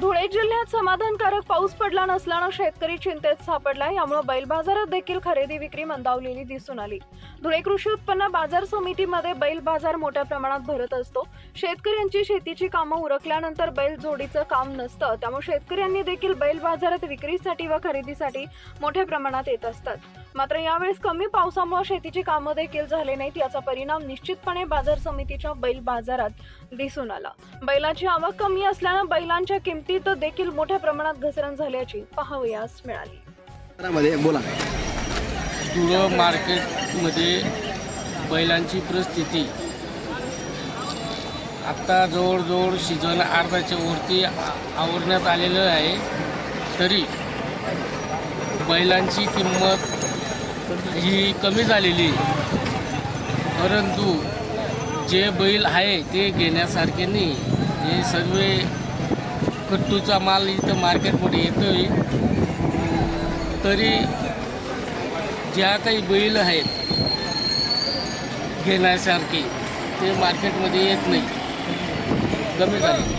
धुळे जिल्ह्यात समाधानकारक पाऊस पडला नसल्यानं शेतकरी चिंतेत सापडला. यामुळे बैल बाजारात देखील खरेदी विक्री मंदावलेली दिसून आली. धुळे कृषी उत्पन्न बाजार समितीमध्ये बैल बाजार मोठ्या प्रमाणात भरत असतो. शेतकऱ्यांची शेतीची कामं उरकल्यानंतर बैल जोडीचं काम नसतं. त्यामुळे शेतकऱ्यांनी देखील बैल बाजारात विक्रीसाठी व खरेदीसाठी मोठ्या प्रमाणात येत असतात. मात्र यावेळेस कमी पावसामुळे शेतीची कामं देखील झाले नाहीत. याचा परिणाम निश्चितपणे बाजार समितीच्या बैल बाजारात दिसून आला. बैलाची आवक कमी असल्यानं बैलांच्या किमतीत देखील मोठ्या प्रमाणात घसरण झाल्याची पाहावयास मिळाली. बोला. धुळं मार्केटमध्ये बैलांची परिस्थिती. आत्ता जवळजवळ सीझन अर्धाच्या वरती आवरण्यात आलेलं आहे. तरी बैलांची किंमत ही कमी झालेली. परंतु जे बैल आहे ते घेण्यासारखे नाही. हे सर्व कट्टूचा माल इथं मार्केटमध्ये येतोय. तरी ज्या काही बैल आहेत घेण्यासारखे ते मार्केटमध्ये येत नाही. कमी झाले.